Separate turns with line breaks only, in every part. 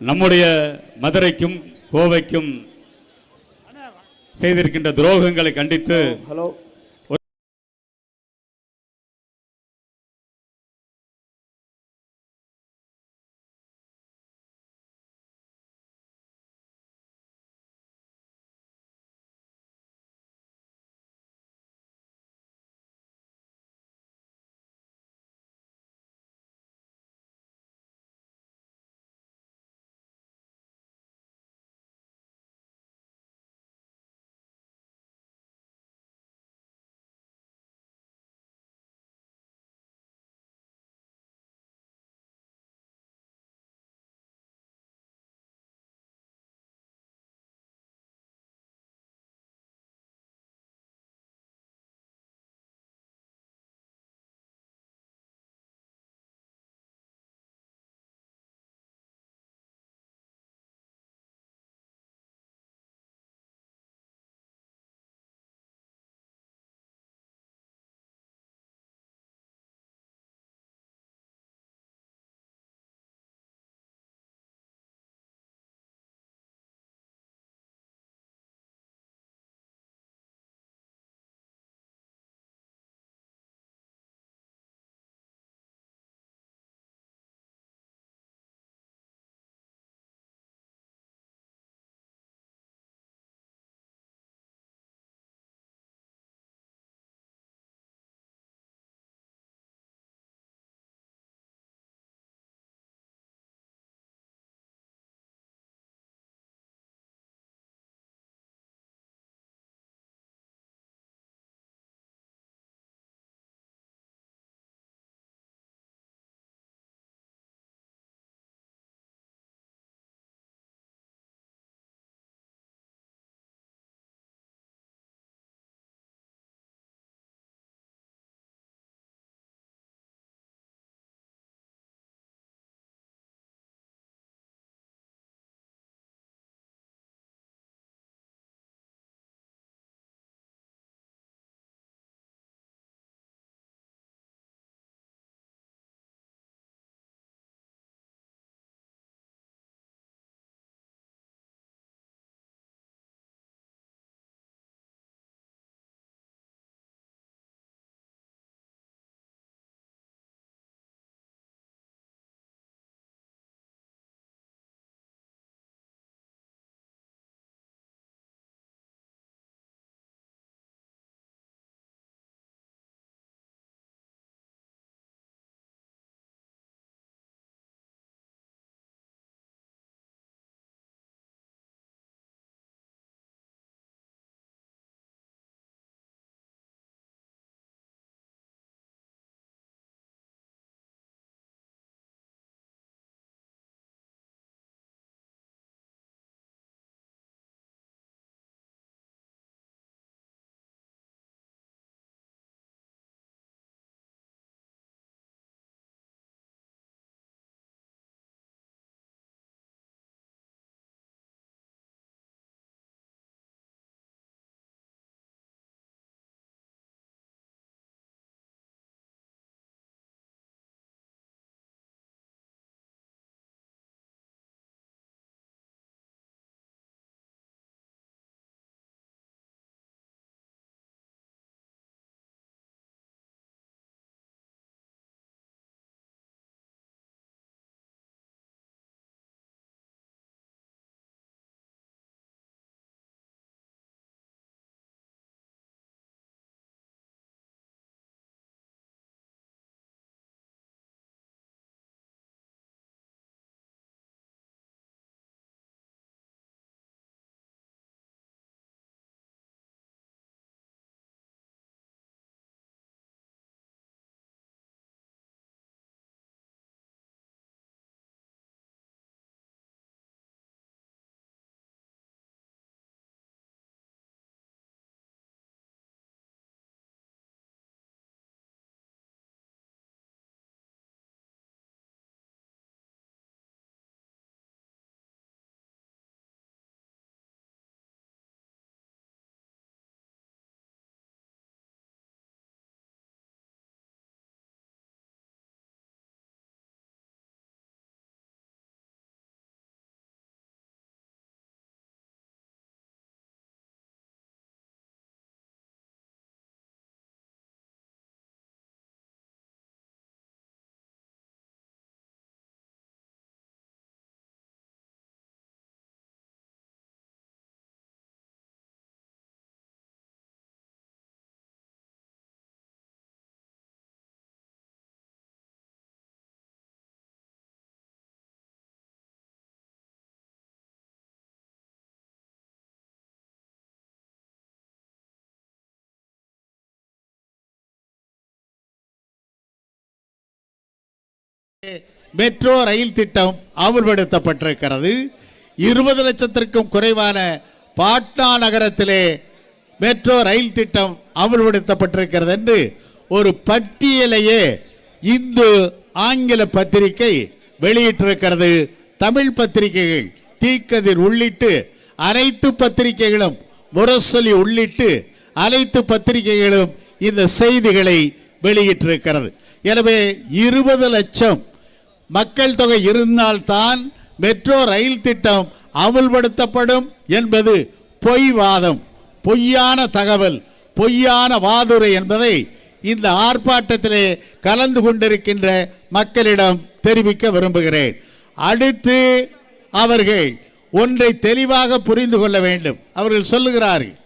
நம்முடைய மதுரைக்கும் கோவைக்கும் செய்திருக்கின்ற துரோகங்களை கண்டித்து
ஹலோ மெட்ரோ ரயில் திட்டம் அமுல்படுத்தப்பட்டிருக்கிறது. இருபது லட்சத்திற்கும் குறைவான பாட்னா நகரத்திலே மெட்ரோ ரயில் திட்டம் அமுல்படுத்தப்பட்டிருக்கிறது என்று ஒரு பட்டியலையே இந்து ஆங்கில பத்திரிகை வெளியிட்டிருக்கிறது. தமிழ் பத்திரிகைகள் தீக்கதிர் உள்ளிட்டு அனைத்து பத்திரிகைகளும் முரசொலி உள்ளிட்டு அனைத்து பத்திரிகைகளும் இந்த செய்திகளை வெளியிட்டிருக்கிறது. எனவே இருபது லட்சம் மக்கள் தொகை இருந்தால்தான் மெட்ரோ ரயில் திட்டம் அமுல்படுத்தப்படும் என்பது பொய் வாதம் பொய்யான தகவல் பொய்யான வாதுரை என்பதை இந்த ஆர்ப்பாட்டத்திலே கலந்து கொண்டிருக்கின்ற மக்களிடம் தெரிவிக்க விரும்புகிறேன். அடுத்து அவர்கள் ஒன்றை தெளிவாக புரிந்து கொள்ள வேண்டும். அவர்கள் சொல்லுகிறார்கள்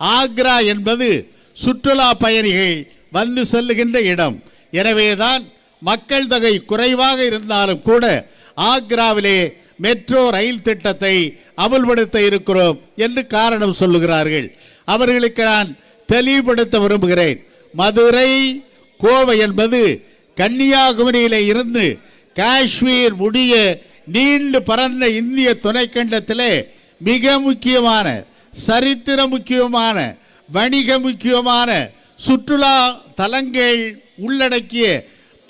ஆக்ரா என்பது சுற்றுலா பயணிகள் வந்து செல்லுகின்ற இடம். எனவேதான் மக்கள் தொகை குறைவாக இருந்தாலும் கூட ஆக்ராவிலே மெட்ரோ ரயில் திட்டத்தை அமல்படுத்த இருக்கிறோம் என்று காரணம் சொல்லுகிறார்கள். அவர்களுக்கு நான் தெளிவுபடுத்த விரும்புகிறேன். மதுரை கோவை என்பது கன்னியாகுமரியிலே இருந்து காஷ்மீர் முடிய நீண்டு பரந்த இந்திய துணைக்கண்டத்திலே மிக முக்கியமான சரித்திர முக்கியமான வணிக முக்கியமான சுற்றுலா தலங்கள் உள்ளடக்கிய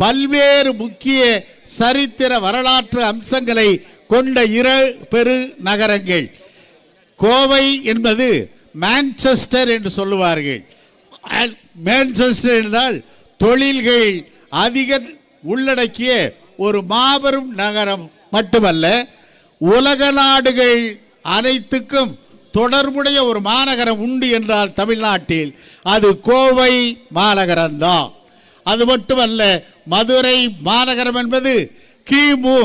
பல்வேறு முக்கிய சரித்திர வரலாற்று அம்சங்களை கொண்ட இரு பெரு நகரங்கள். கோவை என்பது மான்செஸ்டர் என்று சொல்லுவார்கள். மான்செஸ்டர் என்றால் தொழில்கள் அதிக உள்ளடக்கிய ஒரு மாபெரும் நகரம் மட்டுமல்ல உலக நாடுகள் அனைத்துக்கும் தொடர்புடைய ஒரு மாநகரம் உண்டு என்றால் தமிழ்நாட்டில் அது கோவை மாநகரம்தான். அது மட்டுமல்ல மதுரை மாநகரம் என்பது கிமு.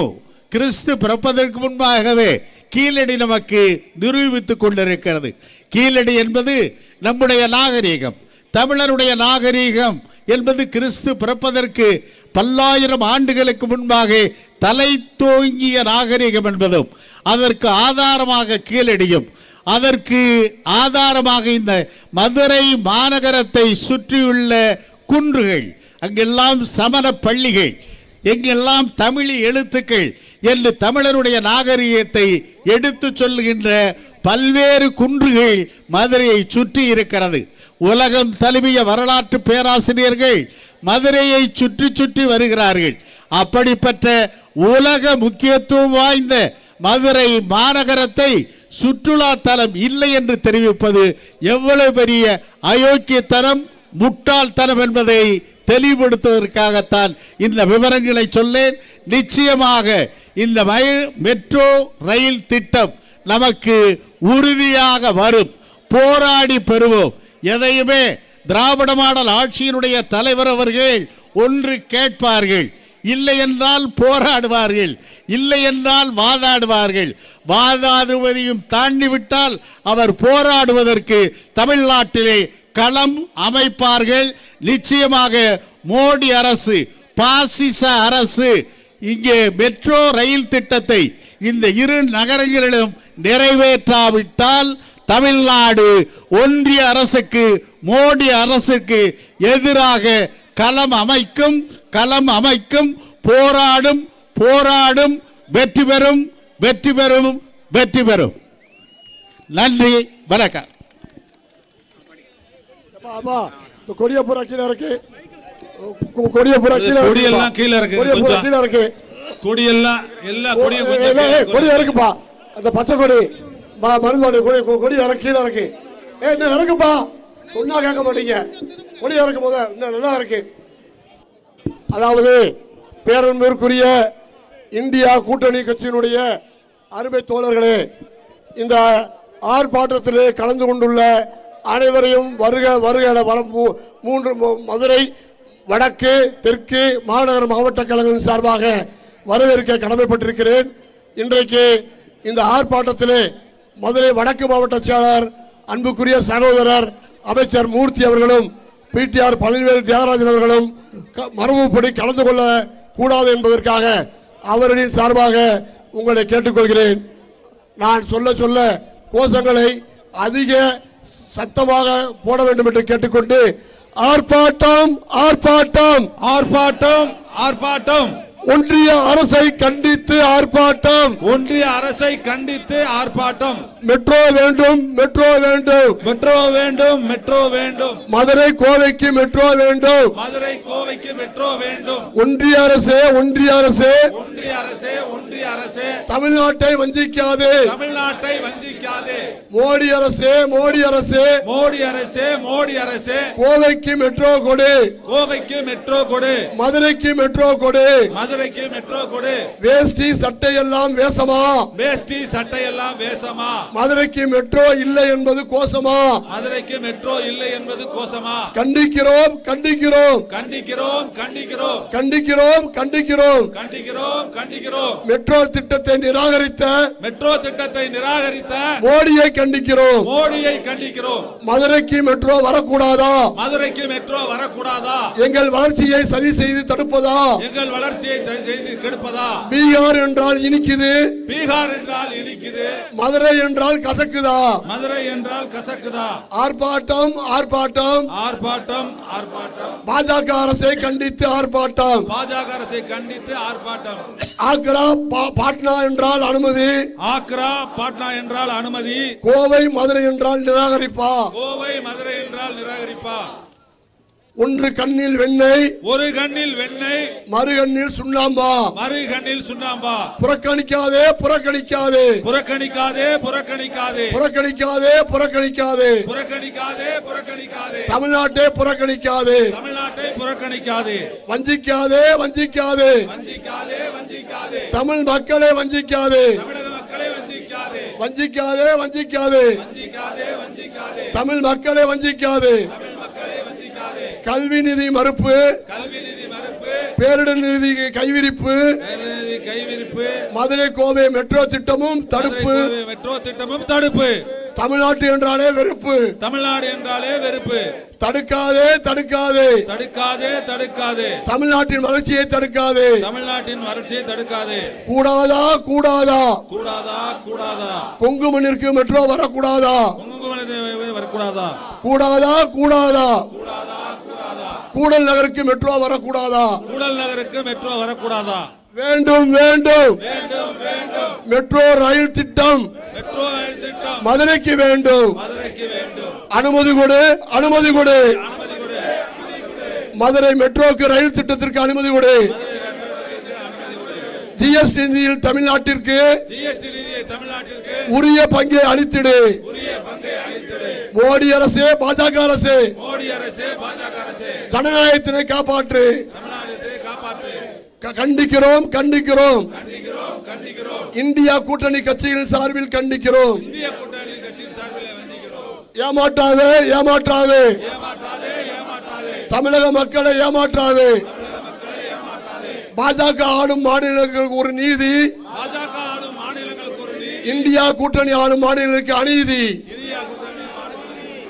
கிறிஸ்து பிறப்பதற்கு முன்பாகவே கீழடி நமக்கு நிரூபித்துக் கொண்டிருக்கிறது. கீழடி என்பது நம்முடைய நாகரீகம். தமிழருடைய நாகரீகம் என்பது கிறிஸ்து பிறப்பதற்கு பல்லாயிரம் ஆண்டுகளுக்கு முன்பாக தலை தோங்கிய நாகரீகம் என்பதும் அதற்கு ஆதாரமாக கீழடியும் அதற்கு ஆதாரமாக இந்த மதுரை மாநகரத்தை சுற்றியுள்ள குன்றுகள் அங்கெல்லாம் சமண பள்ளிகள் எங்கெல்லாம் தமிழ் எழுத்துக்கள் என்று தமிழருடைய நாகரிகத்தை எடுத்துச் சொல்லுகின்ற பல்வேறு குன்றுகள் மதுரையை சுற்றி இருக்கிறது. உலகம் தழுவிய வரலாற்று பேராசிரியர்கள் மதுரையை சுற்றி சுற்றி வருகிறார்கள். அப்படிப்பட்ட உலக முக்கியத்துவம் வாய்ந்த மதுரை மாநகரத்தை சுற்றுலா தலம் இல்லை என்று தெரிவிப்பது எவ்வளவு பெரிய அயோக்கியத்தனம் முட்டாள்தனம் என்பதை தெளிவுபடுத்துவதற்காகத்தான் இந்த விவரங்களை சொல்லேன் நிச்சயமாக இந்த மெட்ரோ ரயில் திட்டம் நமக்கு உறுதியாக வரும். போராடி பெறுவோம். எதையுமே திராவிட மாடல் ஆட்சியினுடைய தலைவர் அவர்கள் ஒன்று கேட்பார்கள். இல்லை என்றால் போராடுவார்கள். இல்லை என்றால் வாதாடுவார்கள். வாதாடுவதையும் தாண்டி விட்டால் அவர் போராடுவதற்கு தமிழ்நாட்டிலே களம் அமைப்பார்கள். நிச்சயமாக மோடி அரசு பாசிச அரசு இங்கே மெட்ரோ ரயில் திட்டத்தை இந்த இரு நகரங்களிலும் நிறைவேற்றாவிட்டால் தமிழ்நாடு ஒன்றிய அரசுக்கு மோடி அரசுக்கு எதிராக களம் அமைக்கும் களம் அமைக்கும் போராடும் போராடும் வெற்றி பெறும் வெற்றி பெறும் வெற்றி பெறும். நன்றி வணக்கம்.
அப்பா, இந்த கொடிய பூரா கீழே இருக்கு கொடிய பூரா கீழே இருக்கு
கொடியெல்லாம் கீழே இருக்கு,
கொடிய பூரா. கீழே இருக்கு
கொடியெல்லாம் எல்லா கொடியும்
ஏய்,
கொஞ்சம்
ஏய், ஏய்,
கீழே
கொடி
கொடு.
இறக்குப்பா அந்த பச்சை கொடி ம- மருந்தோட கொடி கொடி இறக்கு கீழே இறக்கு. ஏ இன்னும் இறக்குப்பா சொன்னா கேட்க மாட்டீங்க. கொடி இறக்கும் போது இன்னும் நல்லா இருக்கு. அதாவது பேரன்பிற்குரிய இந்தியா கூட்டணி கட்சியினுடைய அருமை தோழர்களே இந்த ஆர்ப்பாட்டத்திலே கலந்து கொண்டுள்ள அனைவரையும் வருக வருக என வர மூன்று மதுரை வடக்கு தெற்கு மாநகர மாவட்ட கழகம் சார்பாக வரவேற்க கடமைப்பட்டிருக்கிறேன். இன்றைக்கு இந்த ஆர்ப்பாட்டத்திலே மதுரை வடக்கு மாவட்ட செயலாளர் அன்புக்குரிய சகோதரர் அமைச்சர் மூர்த்தி அவர்களும் பிடிஆர் பழனிவேல் தியாகராஜன் அவர்களும் க- மரபுப்படி கலந்து கொள்ள கூடாது என்பதற்காக அவர்களின் சார்பாக உங்களை கேட்டுக்கொள்கிறேன். நான் சொல்ல சொல்ல கோஷங்களை அதிக சத்தமாக போட வேண்டும் என்று கேட்டுக்கொண்டு ஆர்ப்பாட்டம் ஆர்ப்பாட்டம்.
ஆர்ப்பாட்டம் ஆர்ப்பாட்டம்.
ஒன்றிய அரசை கண்டித்து ஆர்ப்பாட்டம்.
ஒன்றிய அரசை கண்டித்து ஆர்ப்பாட்டம்.
மெட்ரோ வேண்டும் மெட்ரோ வேண்டும்.
மெட்ரோ வேண்டும் மெட்ரோ வேண்டும்.
மதுரை கோவைக்கு மெட்ரோ வேண்டும்.
மதுரை கோவைக்கு மெட்ரோ வேண்டும்.
ஒன்றிய அரசே ஒன்றிய அரசே.
ஒன்றிய அரசே ஒன்றிய அரசே.
தமிழ்நாட்டை வஞ்சிக்காதே.
தமிழ்நாட்டை வஞ்சிக்காதே.
மோடி அரசே மோடி அரசே.
மோடி அரசே மோடி அரசே.
கோவைக்கு மெட்ரோ கொடு.
கோவைக்கு மெட்ரோ கொடு.
மதுரைக்கு மெட்ரோ கொடு.
மதுரைக்கு மெட்ரோ கொடு.
வேஷ்டி சட்டை எல்லாம் வேஷமா?
வேஷ்டி சட்டையெல்லாம் வேஷமா?
மதுரைக்கு மெட்ரோ இல்லை என்பது கோசமா
மதுரைக்கு மெட்ரோ இல்லை என்பது கோசமா
கண்டிக்கிறோம் கண்டிக்கிறோம்.
கண்டிக்கிறோம் கண்டிக்கிறோம்.
கண்டிக்கிறோம் கண்டிக்கிறோம்.
கண்டிக்கிறோம் கண்டிக்கிறோம்.
மெட்ரோ திட்டத்தை நிராகரித்த
மெட்ரோ திட்டத்தை நிராகரித்த
மோடியை கண்டிக்கிறோம்.
மோடியை கண்டிக்கிறோம்.
மதுரைக்கு மெட்ரோ வரக்கூடாதா?
மதுரைக்கு மெட்ரோ வரக்கூடாதா?
எங்கள் வளர்ச்சியை சதி செய்து தடுப்பதா?
எங்கள் வளர்ச்சியை தடை செய்து கெடுப்பதா?
பீகார் என்றால் இனிக்குது.
பீகார் என்றால் இனிக்குது.
மதுரை என்றால் கசக்குதா?
மதுரை என்றால் கசக்குதா?
ஆர்ப்பாட்டம் ஆர்ப்பாட்டம்.
ஆர்ப்பாட்டம் ஆர்ப்பாட்டம்.
பாஜக அரசை கண்டித்து ஆர்ப்பாட்டம்.
பாஜக அரசை கண்டித்து ஆர்ப்பாட்டம்.
ஆக்ரா பாட்னா என்றால் அனுமதி.
ஆக்ரா பாட்னா என்றால் அனுமதி.
கோவை மதுரை என்றால் நிராகரிப்பா.
கோவை மதுரை என்றால் நிராகரிப்பா.
ஒன்று கண்ணில் வெண்ணெய்
ஒரு கண்ணில் வெண்ணெய்
மறு கண்ணில் சுண்ணாம்பா.
மறு கண்ணில் சுண்ணாம்பா.
புறக்கணிக்காதே புறக்கணிக்காதே.
புறக்கணிக்காதே புறக்கணிக்காதே.
புறக்கணிக்காதே புறக்கணிக்காதே.
புறக்கணிக்காதே புறக்கணிக்காதே.
தமிழ்நாட்டை புறக்கணிக்காதே.
தமிழ்நாட்டை புறக்கணிக்காதே.
வஞ்சிக்காதே வஞ்சிக்காதே.
வஞ்சிக்காதே வஞ்சிக்காதே.
தமிழ் மக்களை வஞ்சிக்காதே.
தமிழக மக்களை வஞ்சிக்காதே.
வஞ்சிக்காதே வஞ்சிக்காதே.
வஞ்சிக்காதே வஞ்சிக்காதே.
தமிழ் மக்களை வஞ்சிக்காதே.
தமிழ் மக்களை வஞ்சிக்காதே
கல்வி நிதி மறுப்பு.
கல்வி நிதி மறுப்பு.
பேரிடர் நிதி கைவிரிப்பு. மதுரை கோவை மெட்ரோ திட்டமும் தடுப்பு.
மெட்ரோ திட்டமும் தடுப்பு.
தமிழ்நாட்டு என்றாலே வெறுப்பு.
தமிழ்நாடு என்றாலே வெறுப்பு.
தடுக்காதே தடுக்காதே.
தடுக்காதே தடுக்காதே.
தமிழ்நாட்டின் வளர்ச்சியை தடுக்காதே.
தமிழ்நாட்டின் வறட்சியை தடுக்காதே.
கூடாதா கூடாதா?
கூடாதா கூடாதா?
கொங்கு மண்ணிற்கு மெட்ரோ வரக்கூடாதா?
குங்கும வரக்கூடாதா?
கூடாதா கூடாதா
கூடாதா? கூடாதா?
கூடல் நகருக்கு மெட்ரோ வரக்கூடாதா?
கூடல் நகருக்கு மெட்ரோ வரக்கூடாதா?
வேண்டும் வேண்டும். மெட்ரோ ரயில் திட்டம்
மெட்ரோ ரயில் திட்டம்
மதுரைக்கு வேண்டும்.
மதுரைக்கு வேண்டும்.
அனுமதி கொடு அனுமதி கொடு. மதுரை மெட்ரோக்கு ரயில் திட்டத்திற்கு அனுமதி கொடு. ஜிஎஸ்டி நிதியில் தமிழ்நாட்டிற்கு உரிய பங்கை அளித்திடு. மோடி அரசே பாஜக அரசே. ஜனநாயகத்தினை காப்பாற்று. கண்டிக்கிறோம் கண்டிக்கிறோம். இந்தியா கூட்டணி
கட்சியின் சார்பில் கண்டிக்கிறோம்.
ஏமாற்றாது ஏமாற்றாது. தமிழக மக்களை ஏமாற்றாது. பாஜக ஆளும் மாநிலங்களுக்கு ஒரு நீதி. இந்தியா கூட்டணி ஆளும் மாநிலங்களுக்கு அநீதி.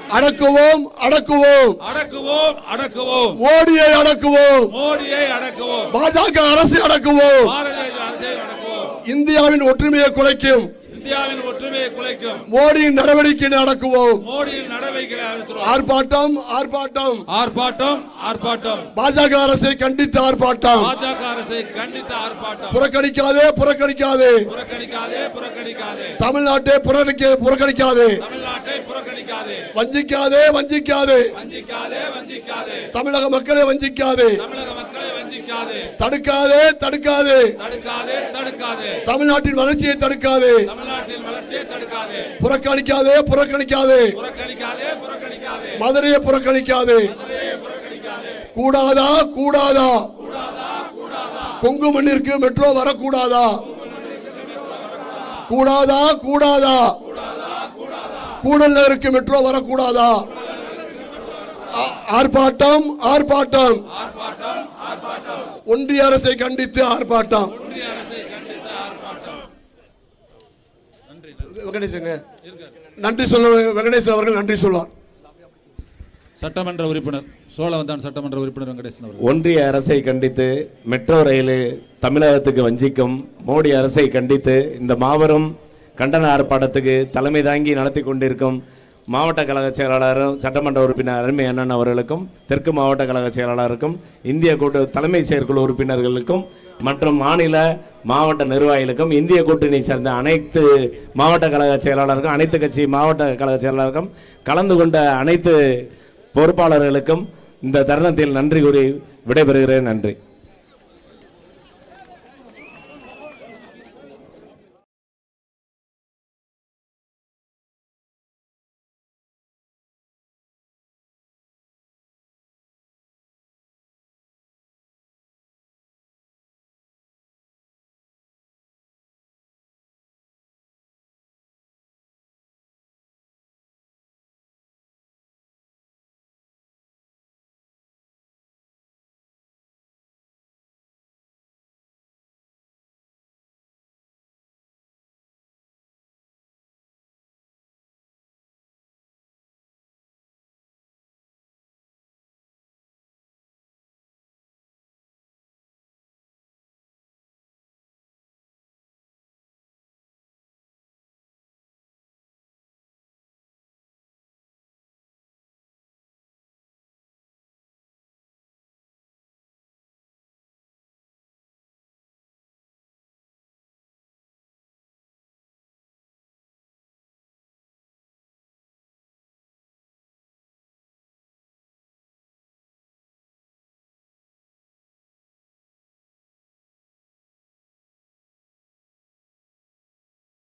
அடக்குவோம் அடக்குவோம்.
அடக்குவோம் அடக்குவோம்.
மோடியை அடக்குவோம்.
மோடியை அடக்குவோம்.
பாஜக அரசை அடக்குவோம்.
பாரதிய அரசை அடக்குவோம்.
இந்தியாவின் ஒற்றுமையை குலைக்கும்.
இந்தியாவின் ஒற்றுமையை குலைக்கும்.
மோடியின் நடவடிக்கையை அடக்குவோம்
மோடியின் நடவடிக்கைகளை
ஆர்ப்பாட்டம் ஆர்ப்பாட்டம்.
ஆர்ப்பாட்டம் ஆர்ப்பாட்டம்.
பாஜக அரசை கண்டித்து ஆர்ப்பாட்டம்.
பாஜக அரசை கண்டித்த ஆர்ப்பாட்டம்.
புறக்கணிக்காதே புறக்கணிக்காதே.
புறக்கணிக்காதே புறக்கணிக்காதே.
தமிழ்நாட்டை புறக்கணிக்க புறக்கணிக்காதே.
தமிழ்நாட்டை புறக்கணிக்காதே.
வஞ்சிக்காதே வஞ்சிக்காதே.
வஞ்சிக்காதே வஞ்சிக்காதே.
தமிழக மக்களை வஞ்சிக்காதே.
தமிழக
தடுக்காதே. தடுக்காதே தமிழ்நாட்டின் வளர்ச்சியை தடுக்காதே.
தமிழ்நாட்டின் வளர்ச்சியை தடுக்காதே.
புறக்கணிக்காதே புறக்கணிக்காதே.
புறக்கணிக்காதே புறக்கணிக்காதே.
மதுரையை புறக்கணிக்காதே. கூடாதா கூடாதா? கொங்கு மண்ணிற்கு மெட்ரோ வரக்கூடாதா? கூடாதா கூடாதா? கூடல் நகருக்கு மெட்ரோ வரக்கூடாதா? ஆர்ப்பாட்டம் ஆர்ப்பாட்டம். ஒன்றிய அரசை கண்டித்து ஆர்ப்பாட்டம். நன்றி சொல்ல வெங்கடேசன் அவர்கள் நன்றி சொல்வார்.
சட்டமன்ற உறுப்பினர் சோழவந்தான் சட்டமன்ற உறுப்பினர் வெங்கடேசன் அவர்கள்.
ஒன்றிய அரசை கண்டித்து மெட்ரோ ரயில் தமிழகத்துக்கு வஞ்சிக்கும். மோடி அரசை கண்டித்து இந்த மாபெரும் கண்டன ஆர்ப்பாட்டத்துக்கு தலைமை தாங்கி நடத்தி கொண்டிருக்கும் மாவட்ட கழக செயலாளரும் சட்டமன்ற உறுப்பினர் அருமை அண்ணன் அவர்களுக்கும் தெற்கு மாவட்ட கழக செயலாளருக்கும் இந்திய கூட்டு தலைமை செயற்குழு உறுப்பினர்களுக்கும் மற்றும் மாநில மாவட்ட நிர்வாகிகளுக்கும் இந்திய கூட்டணி சேர்ந்த அனைத்து மாவட்ட கழக செயலாளருக்கும் அனைத்து கட்சி மாவட்ட கழக செயலாளருக்கும் கலந்து கொண்ட அனைத்து பொறுப்பாளர்களுக்கும் இந்த தருணத்தில் நன்றி கூறி விடைபெறுகிறேன். நன்றி.